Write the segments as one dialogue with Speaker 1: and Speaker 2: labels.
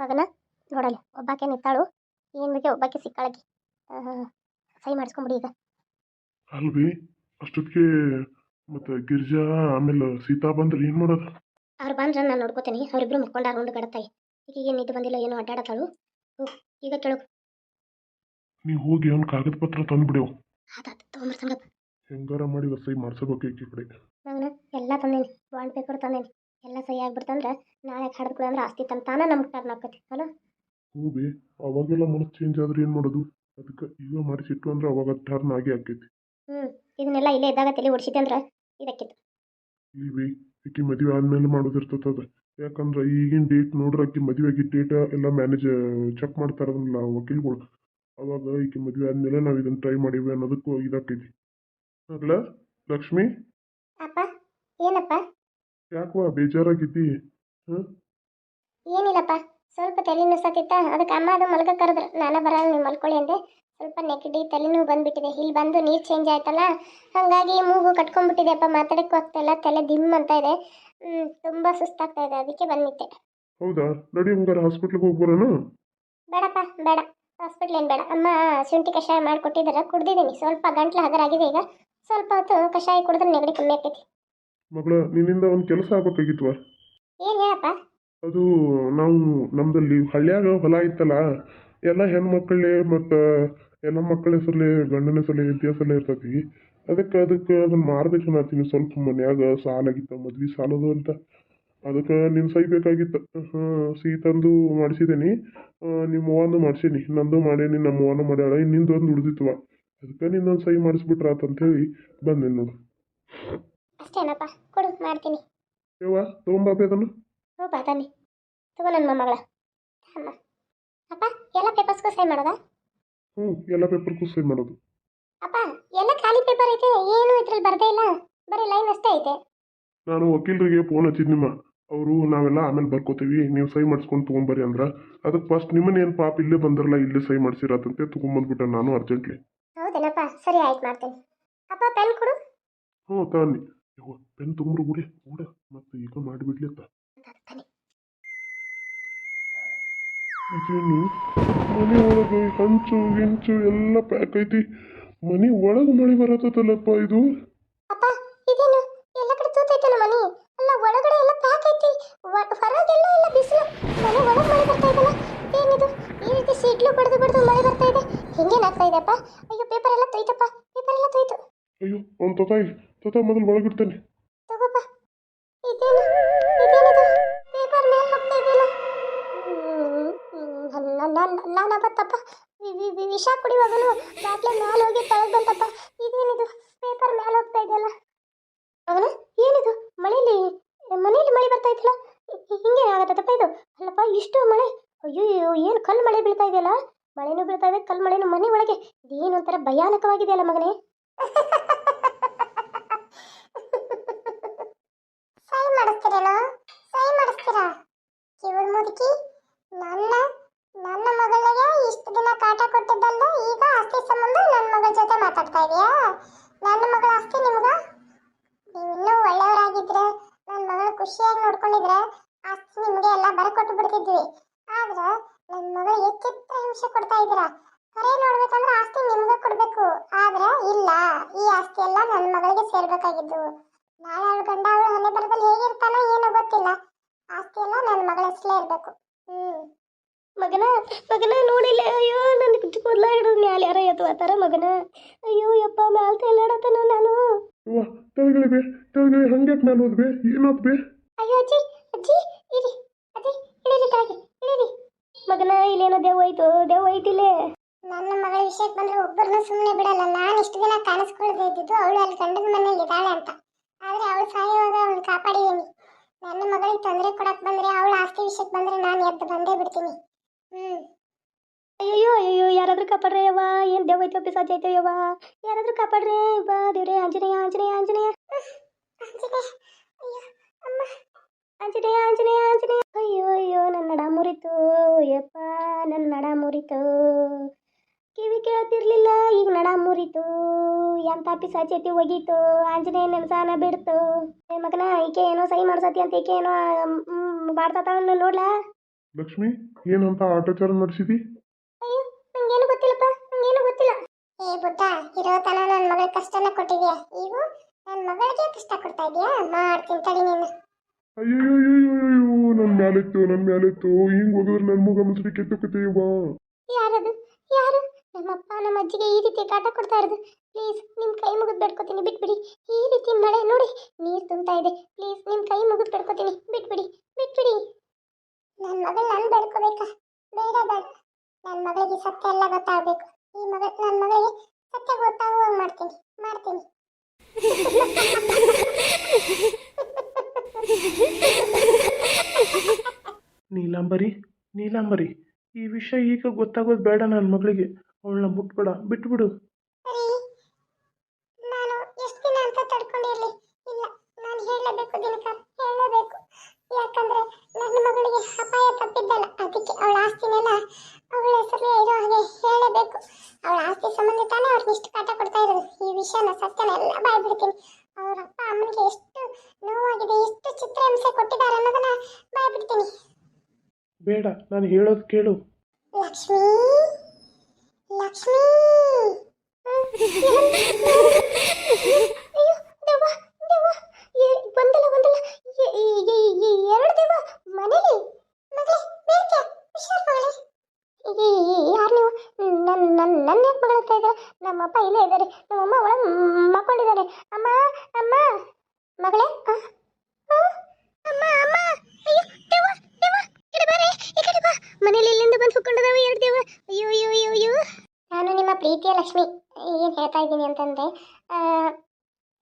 Speaker 1: ಮಗನ? ನೋಡಲ್ಲ ಒಬ್ಬಾಕೆ ನಿಂತಾಳು ಏನು ಬೇಕೆ ಒಬ್ಬಾಕೆ ಸಿಕ್ಕಾಳಕಿ ಸಹಿ ಮಾಡಿಸ್ಕೊಂಬಿಡಿ ಈಗ.
Speaker 2: ಅಲ್ವಿ ಅಷ್ಟೊತ್ತಿಗೆ ಮತ್ತೆ ಗಿರ್ಜಾ ಆಮೇಲೆ ಸೀತಾ ಬಂದ್ರೆ ಏನು ಮಾಡೋದು?
Speaker 1: ಅವ್ರು ಬಂದ್ರೆ ನಾನು ನೋಡ್ಕೋತೀನಿ ಅವರಿಬ್ರು ಮುಕ್ಕೊಂಡಾಗ ಉಂಡು ಗಡತಾಯಿ ಏನು ಇದು ಬಂದಿಲ್ಲ ಏನೋ ಅಡ್ಡಾಡತ್ತಾಳು. ಹೋಗ್ ಈಗ ಕೇಳು
Speaker 2: ನೀವು ಹೋಗಿ ಅವ್ನ ಕಾಗದ ಪತ್ರ ತಂದುಬಿಡೆವು
Speaker 1: ಆತಾತ ಸಂಗಪ್ಪ
Speaker 2: ಹೆಂಗಾರ ಮಾಡಿ ಸಹಿ ಮಾಡ್ಸಬೇಕು ಈಕಿ ಕಡೆ.
Speaker 1: ಮಗನ ಎಲ್ಲ ತಂದೇನಿ ಬಾಂಡ್ ಪೇಪರ್ ತಂದೇನಿ. ಎಲ್ಲ ಸಹಿ ಆಗ್ಬಿಡ್ತಂದ್ರೆ ನಾಳೆ ಹಾಡ್ಕೊಳ್ಳಿ ಅಂದ್ರೆ ಆಸ್ತಿ ತನ್ನ ತಾನೇ ನಮ್ಗೆ ಟರ್ನ್ ಆಕತಿ ಅಲ್ಲ
Speaker 2: ಹ್ಞೂ ಬಿ ಅವಾಗೆಲ್ಲ ಮನಸ್ಸು ಚೇಂಜ್ ಆದ್ರೆ ಏನು ಮಾಡೋದು? ಅದಕ್ಕೆ ಈಗ ಮಾಡಿಸಿಟ್ಟು ಅಂದ್ರೆ ಅವಾಗ ಟರ್ನ್ ಆಗಿ ಆಕೈತಿ.
Speaker 1: ಹ್ಞೂ ಇದನ್ನೆಲ್ಲ ಇಲ್ಲೇ ಇದ್ದಾಗ ತಲೆ ಓಡಿಸಿದ್ದೆ ಅಂದ್ರೆ ಇದಕ್ಕಿತ್ತು
Speaker 2: ಇಲ್ಲಿ ಬಿ ಈಕಿ ಮದುವೆ ಆದ್ಮೇಲೆ ಮಾಡೋದಿರ್ತದ ಅದು. ಯಾಕಂದ್ರೆ ಈಗಿನ ಡೇಟ್ ನೋಡ್ರೆ ಆಕಿ ಆಗಿ ಡೇಟ್ ಎಲ್ಲ ಮ್ಯಾನೇಜ್ ಚೆಕ್ ಮಾಡ್ತಾರಲ್ಲ ವಕೀಲ್ಗಳು. ಅವಾಗ ಈಕಿ ಮದುವೆ ಆದ್ಮೇಲೆ ನಾವು ಇದನ್ನ ಟ್ರೈ ಮಾಡೀವಿ ಅನ್ನೋದಕ್ಕೂ ಇದಾಕೈತಿ. ಅಲ್ಲ ಲಕ್ಷ್ಮಿ?
Speaker 1: ಅಪ್ಪ ಏನಪ್ಪ?
Speaker 2: ಯಾಕವಾ ಬೇಜಾರಾಗಿದ್ದಿ?
Speaker 1: ಏನಿಲ್ಲಪ್ಪ ಸ್ವಲ್ಪ ತಲೆ ನುಸತ್ತಿತ್ತ ಅದಕ್ಕೆ ಅಮ್ಮ ಅದು ಮಲ್ಗ ಕರೆದ್ರು. ನಾನು ಬರಲ್ಲ ನೀವು ಮಲ್ಕೊಳ್ಳಿ ಅಂದೆ. ಸ್ವಲ್ಪ ನೆಗಡಿ ತಲೆನೂ ಬಂದ್ಬಿಟ್ಟಿದೆ. ಇಲ್ಲಿ ಬಂದು ನೀರು ಚೇಂಜ್ ಆಯ್ತಲ್ಲ? ಹಾಗಾಗಿ ಮೂಗು ಕಟ್ಕೊಂಡ್ಬಿಟ್ಟಿದೆಪ್ಪ ಹೋಗ್ತಾ ಇಲ್ಲ ತಲೆ ದಿಮ್ ಅಂತ ಇದೆ. ತುಂಬ ಸುಸ್ತಾಗ್ತಾ ಇದೆ ಅದಕ್ಕೆ ಬಂದಿದ್ದೆ.
Speaker 2: ಹೌದಾ? ನಡಿ ಹಂಗಾರೆ ಹಾಸ್ಪಿಟ್ಲಿಗೆ ಹೋಗಿ ಬರೋಣ?
Speaker 1: ಬೇಡಪ್ಪ ಬೇಡ. ಹಾಸ್ಪಿಟ್ಲ್ ಏನು ಬೇಡ. ಅಮ್ಮ ಶುಂಠಿ ಕಷಾಯ ಮಾಡಿಕೊಟ್ಟಿದ್ದಾರೆ ಕುಡ್ದಿದ್ದೀನಿ. ಸ್ವಲ್ಪ ಗಂಟ್ಲು ಹಗರಾಗಿದೆ ಈಗ. ಸ್ವಲ್ಪ ಹೊತ್ತು ಕಷಾಯ ಕುಡಿದ್ರೆ ನೆಗಡಿ ಕಮ್ಮಿ ಆಗ್ತೈತಿ.
Speaker 2: ಮಗಳ ನಿನ್ನಿಂದ ಒಂದು ಕೆಲಸ ಆಗಬೇಕಾಗಿತ್ತು
Speaker 1: ಏನು ಹೇಳಪ್ಪ?
Speaker 2: ಅದು ನಾವು ನಮ್ದಲ್ಲಿ ಹಳ್ಳಿಯಾಗ ಹೊಲ ಇತ್ತಲ್ಲ ಎಲ್ಲ ಹೆಣ್ಮಕ್ಳೇ ಮತ್ತು ಎಲ್ಲ ಮಕ್ಕಳ ಹೆಸರಲ್ಲೇ ಗಂಡನ ಹೆಸರಲ್ಲೇ ಇತಿಹಾಸಲ್ಲೇ ಹೆಸರಲ್ಲೇ ಇರ್ತೈತಿ. ಅದಕ್ಕೆ ಅದಕ್ಕೆ ಅದನ್ನು ಮಾರ್ಬೇಕು ಅನ್ನತ್ತೀನಿ ಸ್ವಲ್ಪ ಮನ್ಯಾಗ ಸಾಲಾಗಿತ್ತು ಮದ್ವೆ ಸಾಲದು ಅಂತ. ಅದಕ್ಕೆ ನಿನ್ನ ಸಹಿ ಬೇಕಾಗಿತ್ತು ಹಾಂ ಸಿಹಿ ತಂದು ಮಾಡಿಸಿದ್ದೀನಿ ನಿಮ್ಮ ಅವ್ವನು ಮಾಡಿಸೀನಿ. ನಂದು ಮಾಡೇನಿ ನಮ್ಮ ಅವ್ವನು ಮಾಡ್ಯಾಳ. ನಿಂದು ಒಂದು ಉಳಿದಿತ್ವ. ಅದಕ್ಕೆ ನಿನ್ನೊಂದು ಸಹಿ ಮಾಡಿಸ್ಬಿಟ್ರಾತಂತೇಳಿ ಬಂದೆ ನೋಡು.
Speaker 1: ಅಷ್ಟೇನಪ್ಪ ಕೊಡು ಮಾಡ್ತೀನಿ.
Speaker 2: ಯವ್ವ
Speaker 1: ಹ್ಞೂ ಬಾ ತಾನೆ ತಗೋ ನನ್ನ ಮೊಮ್ಮಗಳ. ಅಮ್ಮ ಅಪ್ಪ ಎಲ್ಲ ಪೇಪರ್ಸ್ಗೂ ಸೈನ್ ಮಾಡೋದಾ?
Speaker 2: ಹ್ಞೂ ಎಲ್ಲ ಪೇಪರ್ಗೂ ಸೈನ್ ಮಾಡೋದು.
Speaker 1: ಅಪ್ಪ ಎಲ್ಲ ಖಾಲಿ ಪೇಪರ್ ಐತೆ ಏನು ಇದ್ರಲ್ಲಿ ಬರ್ದೇ ಇಲ್ಲ. ಬರೀ ಲೈನ್ ಅಷ್ಟೇ ಐತೆ.
Speaker 2: ನಾನು ವಕೀಲರಿಗೆ ಫೋನ್ ಹಚ್ಚಿದ್ನಿಮ್ಮ ಅವರು ನಾವೆಲ್ಲ ಆಮೇಲೆ ಬರ್ಕೋತೀವಿ. ನೀವು ಸಹಿ ಮಾಡಿಸ್ಕೊಂಡು ತೊಗೊಂಬರ್ರಿ ಅಂದ್ರೆ. ಅದಕ್ಕೆ ಫಸ್ಟ್ ನಿಮ್ಮನ್ನೇನು ಪಾಪ ಇಲ್ಲೇ ಬಂದಿರಲ್ಲ ಇಲ್ಲೇ ಸಹಿ ಮಾಡಿಸಿರತ್ತಂತೆ ತೊಗೊಂಬಂದ್ಬಿಟ್ಟೆ ನಾನು ಅರ್ಜೆಂಟ್ಲಿ
Speaker 1: ಹೌದೇನಪ್ಪ ಸರಿ ಆಯ್ತು ಮಾಡ್ತೀನಿ. ಅಪ್ಪ ಪೆನ್ ಕೊಡು.
Speaker 2: ಹ್ಞೂ ತನ್ನಿ ಯವ್ವ ಪೆನ್ ತೊಗೊಂಬ್ರು ಗುಡಿ ಕೂಡ. ಮತ್ತೆ ಈಗ ಮಾಡಿಬಿಡ್ಲಿ ಅಂತ.
Speaker 1: ತಾನೆ
Speaker 2: ಇದೇನು ಮನೆ ಒಳಗೆ ಹಂಚು ಗಿಂಚು ಎಲ್ಲ ಪ್ಯಾಕ್ ಐತಿ. ಮನೆ ಒಳಗೆ ಮಳೆ ಬರತ್ತಲ್ಲಪ್ಪ ಇದು?
Speaker 1: ಅಪ್ಪ ಇದೇನು? ಎಲ್ಲ ಕಡೆ ತೂತೈತಲ್ಲ ಮನೆ? ಅಲ್ಲ ಒಳಗಡೆ ಎಲ್ಲ ಪ್ಯಾಕ್ ಐತಿ. ಹೊರಗೆಲ್ಲ ಎಲ್ಲ ಬಿಸಿಲು. ಮನೆ ಒಳಗೆ ಮಳೆ ಬರ್ತಾ ಇದೆಯಲ್ಲ? ಏನಿದು? ಈ ರೀತಿ ಸೀಟ್ಲು ಬಡ್ದು ಬಡ್ದು ಮಳೆ ಬರ್ತಾ ಇದೆ. ಹಿಂಗೇನಾಗ್ತಾ ಇದೆಯಪ್ಪ ಅಯ್ಯೋ ಪೇಪರ್ ಎಲ್ಲ ತೊಯ್ತಪ್ಪ. ಪೇಪರ್ ಎಲ್ಲ ತೊಯ್ತು.
Speaker 2: ಅಯ್ಯೋ ಅವ್ನು ತತಾಯಿ. ತತ ಮೊದಲು ಒಳಗಿಡ್ತೇನೆ.
Speaker 1: ತಗೋಪ್ಪ. ಇದೇನು? ಇದೇನಿದು? ಪೇಪರ್ ಮೇಲೆ ಹೋಗ್ತಾ ಇದೆಯಲ್ಲ? ನಾನು ಬತ್ತಪ್ಪ ವಿಷ ಕುಡಿಯುವಾಗನು ಬಾಟ್ಲೆ ಮೇಲೆ ಹೋಗಿ ತೆಳಗ್ ಬಂತಪ್ಪ ಇದೇನಿದು? ಪೇಪರ್ ಮೇಲೆ ಹೋಗ್ತಾ ಇದೆಯಲ್ಲ? ಅವನ? ಏನಿದು? ಮಳೆಯಲ್ಲಿ ಮನೆಯಲ್ಲಿ ಮಳೆ ಬರ್ತಾ ಇತ್ತಲ್ಲ ಹಿಂಗೆ ಆಗತ್ತಪ್ಪ ಇದು. ಅಲ್ಲಪ್ಪ, ಇಷ್ಟು ಮಳೆ? ಅಯ್ಯೋ ಏನು ಕಲ್ಲು ಮಳೆ ಬೀಳ್ತಾ ಇದೆಯಲ್ಲ? ಮಳೆನೂ ಬೀಳ್ತಾ ಇದೆ, ಕಲ್ಲು ಮಳೆನೂ ಮನೆ ಒಳಗೆ. ಇದೇನು ಒಂಥರ ಭಯಾನಕವಾಗಿದೆಯಲ್ಲ ಮಗನೇ ಸೈ ಮಾಡಿಸ್ತೀರೇನೋ? ಸಹಿ ಮಾಡಿಸ್ತೀರಾ? ಕಿವಳ ಮುದುಕಿ, ನನ್ನ ನನ್ನ ಮಗಳಿಗೆ ಇಷ್ಟು ದಿನ ಕಾಟ ಕೊಟ್ಟಿದ್ದಲ್ಲ ಈಗ ಆಸ್ತಿ ಸಂಬಂಧ ನನ್ನ ಮಗಳ ಜೊತೆ ಮಾತಾಡ್ತಾ ಇದೀಯಾ? ನನ್ನ ಮಗಳ ಆಸ್ತಿ ನಿಮ್ಗ? ನೀವು ಇನ್ನೂ ಒಳ್ಳೆಯವರಾಗಿದ್ರೆ ನನ್ನ ಮಗಳು ಖುಷಿಯಾಗಿ ನೋಡ್ಕೊಂಡಿದ್ರೆ ಆಸ್ತಿ ನಿಮಗೆ ಎಲ್ಲ ಬರ್ಕೊಟ್ಟು ಬಿಡ್ತಿದ್ವಿ ಆದ್ರೆ ನನ್ನ ಮಗಳಿಗೆ ಚಿತ್ರ ಹಿಂಸೆ ಕೊಡ್ತಾ ಇದ್ದೀರಾ ಕರೆ ನೋಡ್ಬೇಕಂದ್ರೆ ಆಸ್ತಿ ನಿಮ್ಗೆ ಕೊಡ್ಬೇಕು. ಆದ್ರೆ ಇಲ್ಲ, ಈ ಆಸ್ತಿ ಎಲ್ಲ ನನ್ನ ಮಗಳಿಗೆ ಸೇರ್ಬೇಕಾಗಿದ್ದು. ನಾಳೆ ಅವಳು ಗಂಡ ಅವಳು ಹಣೆ ಬರದಲ್ಲಿ ಹೇಗಿರ್ತಾನೋ ಏನೋ ಗೊತ್ತಿಲ್ಲ ಆಸ್ತಿ ಎಲ್ಲ ಮಗಳ ಇರಬೇಕು ಹ್ಮ್. ಮಗನ ಮಗನ ನೋಡಿಲ್ಲ ಅಯ್ಯೋ ನನ್ನ ಕೂದಲ ಹಿಡಿದು ಮ್ಯಾಲೆ ಯಾರ ಎತ್ತುವತ್ತಾರ ಮಗನ. ಅಯ್ಯೋ ಯಪ್ಪ ಮ್ಯಾಲ ತೇಲಾಡತನ ನಾನು.
Speaker 2: ಅವ್ವ ತೆಳಗಿಳಿ ಬೇ ತೆಳಗಿಳಿ ಹಂಗೆ ಮೇಲೆ ಹೋದ್ಬಿ ಏನಾದ್ ಬೇ?
Speaker 1: ಅಯ್ಯೋ ಅಜ್ಜಿ ಅಜ್ಜಿ ಇರಿ ಅಜ್ಜಿ ಇಳಿರಿ ತಾಗಿ ಇಳಿರಿ. ಮಗನ ಇಲ್ಲೇನೋ ದೇವ್ ಐತು ದೇವ್ ಐತಿಲ್ಲೇ ನನ್ನ ಮಗಳ ವಿಷಯಕ್ಕೆ ಬಂದ್ರೆ ಒಬ್ಬರನ್ನ ಸುಮ್ಮನೆ ಬಿಡಲ್ಲ. ನಾನು ಇಷ್ಟು ದಿನ ಕಾಣಿಸ್ಕೊಳ್ಳದೆ ಇದ್ದಿದ್ದು ಅವಳು ಅಲ್ಲಿ ಗಂಡನ ಮನೆಯಲ್ಲಿ ಇದ್ದಾಳೆ ಅಂತ. ಆದ್ರೆ ಅವಳು ಸಾಯುವಾಗ ಅವಳು ಕಾಪಾಡಿದೀನಿ ನನ್ನ ಮಗಳಿಗೆ ತೊಂದರೆ ಕೊಡಕ್ ಬಂದ್ರೆ ಅವಳ ಆಸ್ತಿ ವಿಷಯಕ್ಕೆ ಬಂದ್ರೆ ನಾನು ಎದ್ದು ಬಂದೇ ಬಿಡ್ತೀನಿ. ಹ್ಮ್. ಅಯ್ಯೋ ಅಯ್ಯೋ ಯಾರಾದ್ರೂ ಕಾಪಾಡ್ರಿ ಯವ್ವ. ಏನ್ ದೆವ್ವ ಐತೋ ಪಿಸಾಚ್ ಐತೋ ಯವ್ವ. ಯಾರಾದ್ರೂ ಕಾಪಾಡ್ರಿ. ಬಾ ದೇವ್ರೆ ಆಂಜನೇಯ ಆಂಜನೇಯ ಆಂಜನೇಯ. ಆಂಜನೇಯ ಅಯ್ಯೋ ಅಮ್ಮ. ಆಂಜನೇಯ ಆಂಜನೇಯ ಆಂಜನೇಯ. ಅಯ್ಯೋ ಅಯ್ಯೋ ನನ್ನ ನಡ ಮುರಿತು. ಯಪ್ಪ ನನ್ನ ನಡ ಮುರಿತು. ಕಿವಿ ಕೇಳ್ತಿರ್ಲಿಲ್ಲ ಈಗ ನಡ ಮುರಿತು. ಎಂತ ಪಿಸಾಚೇತಿ ಒಗೀತು. ಆಂಜನೇಯ ನೆನ್ಸಾನ ಬಿಡ್ತು. ಏ ಮಗನ ಈಕೆ ಏನೋ ಸಹಿ ಮಾಡ್ಸತಿ ಅಂತ ಈಕೆ ಏನೋ ಮಾಡ್ತಾ ನೋಡ್ಲಾ?
Speaker 2: ಲಕ್ಷ್ಮಿ ಏನಂತ ಆಟೋಚಾರ ನಡೆಸಿದಿ
Speaker 1: ಅಯ್ಯೋ ನಂಗೇನು ಗೊತ್ತಿಲ್ಲಪ್ಪ. ನಂಗೇನು ಗೊತ್ತಿಲ್ಲ. ಏ ಬುದ್ಧ ಇರೋ ತನ ನನ್ನ ಮಗಳ ಕಷ್ಟನ ಕೊಟ್ಟಿದ್ಯಾ? ಈಗ ನನ್ನ ಮಗಳಿಗೆ ಕಷ್ಟ ಕೊಡ್ತಾ ಇದೀಯಾ? ಮಾಡ್ತೀನಿ ತಡಿ ನೀನು.
Speaker 2: ಅಯ್ಯೋ ನನ್ನ ಮ್ಯಾಲಿತ್ತು ನನ್ನ ಮ್ಯಾಲಿತ್ತು. ಹಿಂಗ್ ಹೋಗಿದ್ರೆ ನನ್ನ ಮುಗ ಮುಸುಡಿ ಯಾರು
Speaker 1: ಯಾರದು? ಯಾರು? ನಮ್ಮಪ್ಪ ನಮ್ಮ ಅಜ್ಜಿಗೆ ಈ ರೀತಿ ಕಾಟ ಕೊಡ್ತಾ ಇರೋದು. ಪ್ಲೀಸ್ ನಿಮ್ಮ ಕೈ ಮುಗಿದು ಬೇಡ್ಕೊತೀನಿ. ಬಿಟ್ಬಿಡಿ. ಈ ರೀತಿ ಮಳೆ ನೋಡಿ ನೀರು ತುಂಬ್ತಾ ಇದೆ. ಪ್ಲೀಸ್ ನಿಮ್ಮ ಕೈ ಮುಗಿದು ಬೇಡ್ಕೊತೀನಿ. ಬಿಟ್ಬಿಡಿ. ಬಿಟ್ಬಿಡಿ. ನನ್ನ ಮಗಳು ನಾನು ಬೇಡ್ಕೋಬೇಕಾ? ಬೇಡ ಬೇಡ. ನನ್ನ ಮಗಳಿಗೆ ಸತ್ಯ ಎಲ್ಲ ಗೊತ್ತಾಗಬೇಕು. ಈ ಮಗ ನನ್ನ ಮಗಳಿಗೆ ಸತ್ಯ ಗೊತ್ತಾಗುವಾಗ ಮಾಡ್ತೀನಿ. ಮಾಡ್ತೀನಿ.
Speaker 2: ನೀಲಾಂಬರಿ ನೀಲಾಂಬರಿ. ಈ ವಿಷಯ ಈಗ ಗೊತ್ತಾಗೋದು ಬೇಡ ನನ್ನ ಮಗಳಿಗೆ. ಅವಳನ್ನ ಮುಟ್ಬೇಡ ಬಿಟ್ಬಿಡು.
Speaker 1: ನಾನು ಎಷ್ಟು ದಿನ ಅಂತ ತಡ್ಕೊಂಡಿರ್ಲಿ. ಇಲ್ಲ ನಾನು ಹೇಳಲೇಬೇಕು ದಿನಕರ್ ಹೇಳಲೇಬೇಕು. ಯಾಕಂದ್ರೆ ನನ್ನ ಮಗಳಿಗೆ ಅಪಾಯ ತಪ್ಪಿದ್ದಲ್ಲ ಅದಕ್ಕೆ ಅವಳ ಆಸ್ತಿನೆಲ್ಲ ಅವಳ ಹೆಸರಲ್ಲೇ ಇರೋ ಹಾಗೆ ಹೇಳಬೇಕು ಅವಳ ಆಸ್ತಿ ಸಂಬಂಧ ತಾನೇ ಅವ್ರಿಗೆ ಇಷ್ಟು ಕಾಟ ಕೊಡ್ತಾ ಇರೋದು. ಈ ವಿಷಯನ ಸತ್ಯನ ಎಲ್ಲ ಬಾಯ್ಬಿಡ್ತೀನಿ. ಅವ್ರ ಅಪ್ಪ ಅಮ್ಮನಿಗೆ ಎಷ್ಟು ನೋವಾಗಿದೆ ಎಷ್ಟು ಚಿತ್ರಹಿಂಸೆ ಕೊಟ್ಟಿದ್ದಾರೆ ಅನ್ನೋದನ್ನ ಬಾಯ್ಬಿಡ್ತೀನಿ.
Speaker 2: ಬೇಡ ನಾನು ಹೇಳೋದು ಕೇಳು
Speaker 1: ಲಕ್ಷ್ಮೀ ಲಕ್ಷ್ಮೀ ಅಯ್ಯೋ ದೆವ್ವ ದೆವ್ವ ಎ- ಒಂದಲ್ಲ ಒಂದಲ್ಲ ಎ- ಎ- ಎ- ಎ- ಎರಡು ದೆವ್ವ ಮನೇಲಿ ಮಗಳೇ ಬೇಡ್ಕ ಹುಷಾರ್ ಮಗಳೇ ಯಾರು ನೀವು ನನ್ನ ನನ್ನ ನನ್ನ ಯಾಕೆ ಮಗಳತ್ತ ಇದ್ದಾರೆ ನಮ್ಮ ಅಪ್ಪ ಇಲ್ಲೇ ಇದ್ದಾರೆ ನಮ್ಮಮ್ಮ ಒಳಗೆ ಮಕ್ಕೊಂಡಿದ್ದಾರೆ ಅಮ್ಮ ಅಮ್ಮ ಮಗಳೇ ಆ? ಆ? ಅಮ್ಮ ಅಮ್ಮ ಅಯ್ಯೋ ದೆವ್ವ ದೆವ್ವ ಈ ಕಡೆ ಬಾರೆ ಈ ಕಡೆ ಬಾ ಮನೇಲಿ ಇಲ್ಲಿಂದ ಬಂದು ಹುಕ್ಕೊಂಡದಾವ ಎರಡು ದೇವ ಅಯ್ಯೋ ಅಯ್ಯೋ ಅಯ್ಯೋ ಅಯ್ಯೋ ನಾನು ನಿಮ್ಮ ಪ್ರೀತಿಯ ಲಕ್ಷ್ಮಿ, ಏನು ಹೇಳ್ತಾ ಇದ್ದೀನಿ ಅಂತಂದರೆ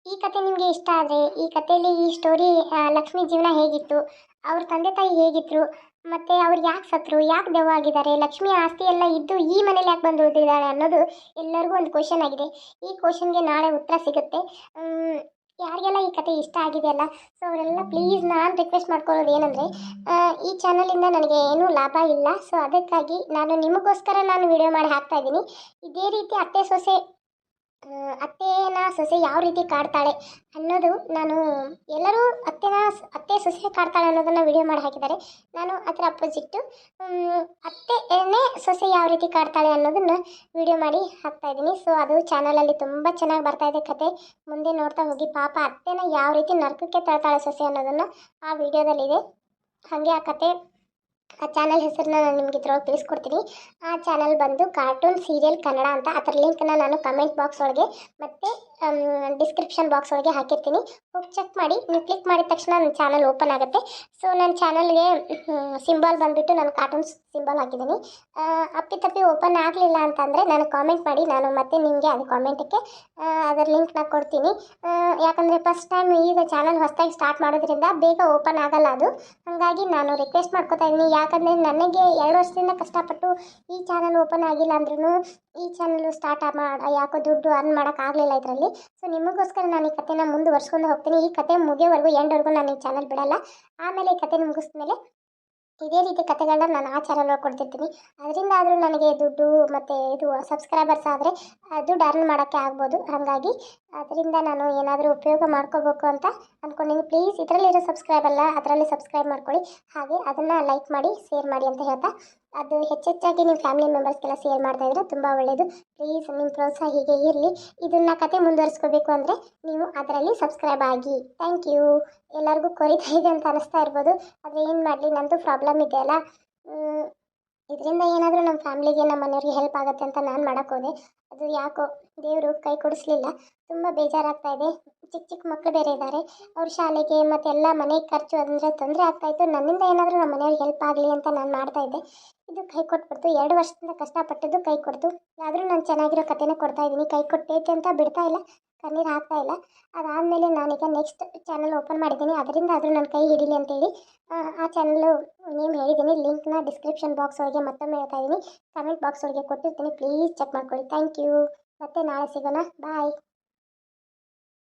Speaker 1: ಈ ಕತೆ ನಿಮಗೆ ಇಷ್ಟ ಆದರೆ, ಈ ಕಥೆಯಲ್ಲಿ ಈ ಸ್ಟೋರಿ ಲಕ್ಷ್ಮಿ ಜೀವನ ಹೇಗಿತ್ತು, ಅವ್ರ ತಂದೆ ತಾಯಿ ಹೇಗಿದ್ರು, ಮತ್ತು ಅವ್ರು ಯಾಕೆ ಸತ್ರು, ಯಾಕೆ ದೆವ್ವ ಆಗಿದ್ದಾರೆ, ಲಕ್ಷ್ಮಿ ಆಸ್ತಿ ಎಲ್ಲ ಇದ್ದು ಈ ಮನೇಲಿ ಯಾಕೆ ಬಂದು ಉಳಿದಿದ್ದಾಳೆ ಅನ್ನೋದು ಎಲ್ಲರಿಗೂ ಒಂದು ಕ್ವಶನ್ ಆಗಿದೆ. ಈ ಕ್ವಶನ್ಗೆ ನಾಳೆ ಉತ್ತರ ಸಿಗುತ್ತೆ. ಯಾರಿಗೆಲ್ಲ ಈ ಕತೆ ಇಷ್ಟ ಆಗಿದೆಯಲ್ಲ ಸೊ ಅವರೆಲ್ಲ ಪ್ಲೀಸ್ ನಾನು ರಿಕ್ವೆಸ್ಟ್ ಮಾಡ್ಕೊಳ್ಳೋದು ಏನಂದರೆ ಈ ಚಾನಲಿಂದ ನನಗೆ ಏನೂ ಲಾಭ ಇಲ್ಲ ಸೊ ಅದಕ್ಕಾಗಿ ನಾನು ನಿಮಗೋಸ್ಕರ ನಾನು ವಿಡಿಯೋ ಮಾಡಿ ಹಾಕ್ತಾ ಇದ್ದೀನಿ. ಇದೇ ರೀತಿ ಅತ್ತೆ ಸೊಸೆ ಅತ್ತೆನ ಸೊಸೆ ಯಾವ ರೀತಿ ಕಾಡ್ತಾಳೆ ಅನ್ನೋದು ನಾನು ಎಲ್ಲರೂ ಅತ್ತೆನ ಅತ್ತೆ ಸೊಸೆ ಕಾಡ್ತಾಳೆ ಅನ್ನೋದನ್ನು ವಿಡಿಯೋ ಮಾಡಿ ಹಾಕಿದ್ದಾರೆ. ನಾನು ಅದರ ಅಪೋಸಿಟ್ಟು ಅತ್ತೆನೇ ಸೊಸೆ ಯಾವ ರೀತಿ ಕಾಡ್ತಾಳೆ ಅನ್ನೋದನ್ನು ವಿಡಿಯೋ ಮಾಡಿ ಹಾಕ್ತಾ ಇದ್ದೀನಿ. ಸೊ ಅದು ಚಾನಲಲ್ಲಿ ತುಂಬ ಚೆನ್ನಾಗಿ ಬರ್ತಾ ಇದೆ ಕತೆ. ಮುಂದೆ ನೋಡ್ತಾ ಹೋಗಿ. ಪಾಪ ಅತ್ತೆನ ಯಾವ ರೀತಿ ನರಕಕ್ಕೆ ತಳ್ತಾಳೆ ಸೊಸೆ ಅನ್ನೋದನ್ನು ಆ ವಿಡಿಯೋದಲ್ಲಿದೆ ಹಾಗೆ ಆ ಕತೆ ಆ ಚಾನಲ್ ಹೆಸರನ್ನ ನಾನು ನಿಮಗೆ ಇದ್ರೊಳಗೆ ತಿಳಿಸ್ಕೊಡ್ತೀನಿ. ಆ ಚಾನಲ್ ಬಂದು ಕಾರ್ಟೂನ್, ಸೀರಿಯಲ್, ಕನ್ನಡ ಅಂತ ಅದರ ಲಿಂಕ್ನ ನಾನು ಕಮೆಂಟ್ ಬಾಕ್ಸ್ ಒಳಗೆ ಮತ್ತು ಡಿಸ್ಕ್ರಿಪ್ಷನ್ ಬಾಕ್ಸ್ ಒಳಗೆ ಹಾಕಿರ್ತೀನಿ. ಹೋಗಿ ಚೆಕ್ ಮಾಡಿ. ನೀವು ಕ್ಲಿಕ್ ಮಾಡಿದ ತಕ್ಷಣ ನನ್ನ ಚಾನಲ್ ಓಪನ್ ಆಗುತ್ತೆ. ಸೊ ನನ್ನ ಚಾನಲ್ಗೆ ಸಿಂಬಲ್ ಬಂದುಬಿಟ್ಟು ನಾನು ಕಾರ್ಟೂನ್ಸ್ ಸಿಂಬಲ್ ಹಾಕಿದ್ದೀನಿ. ಅಪ್ಪಿತಪ್ಪಿ ಓಪನ್ ಆಗಲಿಲ್ಲ ಅಂತಂದರೆ ನಾನು ಕಾಮೆಂಟ್ ಮಾಡಿ. ನಾನು ಮತ್ತೆ ನಿಮಗೆ ಅದು ಕಾಮೆಂಟಕ್ಕೆ ಅದರ ಲಿಂಕ್ನ ಕೊಡ್ತೀನಿ. ಯಾಕಂದರೆ ಫಸ್ಟ್ ಟೈಮ್ ಈಗ ಚಾನಲ್ ಹೊಸದಾಗಿ ಸ್ಟಾರ್ಟ್ ಮಾಡೋದ್ರಿಂದ ಬೇಗ ಓಪನ್ ಆಗಲ್ಲ ಅದು. ಹಾಗಾಗಿ ನಾನು ರಿಕ್ವೆಸ್ಟ್ ಮಾಡ್ಕೋತಾ ಇದ್ದೀನಿ. ಯಾಕಂದರೆ ನನಗೆ ಎರಡು ವರ್ಷದಿಂದ ಕಷ್ಟಪಟ್ಟು ಈ ಚಾನಲ್ ಓಪನ್ ಆಗಿಲ್ಲ ಅಂದ್ರೂ ಈ ಚಾನಲ್ ಸ್ಟಾರ್ಟ್ ಮಾಡಿ, ಯಾಕೋ ದುಡ್ಡು ಅರ್ನ್ ಮಾಡೋಕ್ಕಾಗಲಿಲ್ಲ ಇದರಲ್ಲಿ. ಸೊ ನಿಮಗೋಸ್ಕರ ನಾನು ಈ ಕಥೆನ ಮುಂದುವರ್ಸ್ಕೊಂಡು ಹೋಗ್ತೀನಿ. ಈ ಕತೆ ಮುಗಿಯೋವರೆಗೂ ಎಂಡ್ವರೆಗೂ ನಾನು ಈ ಚಾನಲ್ ಬಿಡಲ್ಲ. ಆಮೇಲೆ ಈ ಕತೆ ಮುಗಿಸ್ಮೇಲೆ ಇದೇ ರೀತಿ ಕತೆಗಳನ್ನ ನಾನು ಆ ಚಾನಲ್ ಕೊಡ್ತಿರ್ತೀನಿ. ಅದರಿಂದ ಆದರೂ ನನಗೆ ದುಡ್ಡು ಮತ್ತು ಇದು ಸಬ್ಸ್ಕ್ರೈಬರ್ಸ್ ಆದರೆ ದುಡ್ಡು ಅರ್ನ್ ಮಾಡೋಕ್ಕೆ ಆಗ್ಬೋದು. ಹಾಗಾಗಿ ಅದರಿಂದ ನಾನು ಏನಾದರೂ ಉಪಯೋಗ ಮಾಡ್ಕೋಬೇಕು ಅಂತ ಅಂದ್ಕೊಂಡಿದ್ದೀನಿ ಪ್ಲೀಸ್ ಇದರಲ್ಲಿರೋ ಸಬ್ಸ್ಕ್ರೈಬ್ ಅಲ್ಲ, ಅದರಲ್ಲಿ ಸಬ್ಸ್ಕ್ರೈಬ್ ಮಾಡ್ಕೊಳ್ಳಿ. ಹಾಗೆ ಅದನ್ನು ಲೈಕ್ ಮಾಡಿ ಶೇರ್ ಮಾಡಿ ಅಂತ ಹೇಳ್ತಾ ಅದು ಹೆಚ್ಚೆಚ್ಚಾಗಿ ನಿಮ್ಮ ಫ್ಯಾಮಿಲಿ ಮೆಂಬರ್ಸ್ಗೆಲ್ಲ ಶೇರ್ ಮಾಡ್ತಾ ಇದ್ರೆ ತುಂಬ ಒಳ್ಳೆಯದು ಪ್ಲೀಸ್ ನಿಮ್ಮ ಪ್ರೋತ್ಸಾಹ ಹೀಗೆ ಇರಲಿ. ಇದನ್ನು ಕತೆ ಮುಂದುವರಿಸ್ಕೋಬೇಕು ಅಂದರೆ ನೀವು ಅದರಲ್ಲಿ ಸಬ್ಸ್ಕ್ರೈಬ್ ಆಗಿ. ಥ್ಯಾಂಕ್ ಯು ಎಲ್ಲರಿಗೂ ಕೊರಿತಾ ಇದೆ ಅಂತ ಅನಿಸ್ತಾ ಇರ್ಬೋದು. ಆದರೆ ಏನು ಮಾಡಲಿ, ನಂದು ಪ್ರಾಬ್ಲಮ್ ಇದೆಯಲ್ಲ ಇದರಿಂದ ಏನಾದರೂ ನಮ್ಮ ಫ್ಯಾಮ್ಲಿಗೆ ನಮ್ಮ ಮನೆಯವ್ರಿಗೆ ಹೆಲ್ಪ್ ಆಗುತ್ತೆ ಅಂತ ನಾನು ಮಾಡೋಕ್ಕೋದೆ ಅದು ಯಾಕೋ ದೇವರು ಕೈ ಕೊಡಿಸ್ಲಿಲ್ಲ. ತುಂಬ ಬೇಜಾರಾಗ್ತಾ ಇದೆ. ಚಿಕ್ಕ ಚಿಕ್ಕ ಮಕ್ಕಳು ಬೇರೆ ಇದ್ದಾರೆ ಅವ್ರ ಶಾಲೆಗೆ ಮತ್ತು ಎಲ್ಲ ಮನೆ ಖರ್ಚು ಅಂದರೆ ತೊಂದರೆ ಆಗ್ತಾಯಿತ್ತು ನನ್ನಿಂದ ಏನಾದರೂ ನಮ್ಮ ಮನೆಯವ್ರಿಗೆ ಹೆಲ್ಪ್ ಆಗಲಿ ಅಂತ ನಾನು ಮಾಡ್ತಾ ಇದ್ದೆ. ಇದು ಕೈ ಕೊಟ್ಬಿಡ್ತು. ಎರಡು ವರ್ಷದಿಂದ ಕಷ್ಟಪಟ್ಟಿದ್ದು ಕೈ ಕೊಡ್ತು. ಆದರೂ ನಾನು ಚೆನ್ನಾಗಿರೋ ಕಥೆನ ಕೊಡ್ತಾ ಇದ್ದೀನಿ. ಕೈ ಕೊಟ್ಟೈತೆ ಅಂತ ಬಿಡ್ತಾ ಇಲ್ಲ. ಕಣ್ಣೀರು ಹಾಕ್ತಾ ಇಲ್ಲ. ಅದಾದಮೇಲೆ ನಾನೀಗ ನೆಕ್ಸ್ಟ್ ಚಾನಲ್ ಓಪನ್ ಮಾಡಿದ್ದೀನಿ. ಅದರಿಂದ ಆದರೂ ನನ್ನ ಕೈ ಹಿಡೀಲಿ ಅಂತೇಳಿ ಆ ಚಾನಲ್ಲು ನೇಮ್ ಹೇಳಿದ್ದೀನಿ ಲಿಂಕ್ನ ಡಿಸ್ಕ್ರಿಪ್ಷನ್ ಬಾಕ್ಸ್ ಒಳಗೆ ಮತ್ತೊಮ್ಮೆ ಹೇಳ್ತಾ ಇದ್ದೀನಿ. ಕಮೆಂಟ್ ಬಾಕ್ಸ್ ಒಳಗೆ ಕೊಟ್ಟಿರ್ತೀನಿ. ಪ್ಲೀಸ್ ಚೆಕ್ ಮಾಡ್ಕೊಳ್ಳಿ. ಥ್ಯಾಂಕ್ ಯು ಮತ್ತೆ ನಾಳೆ ಸಿಗೋಣ. ಬಾಯ್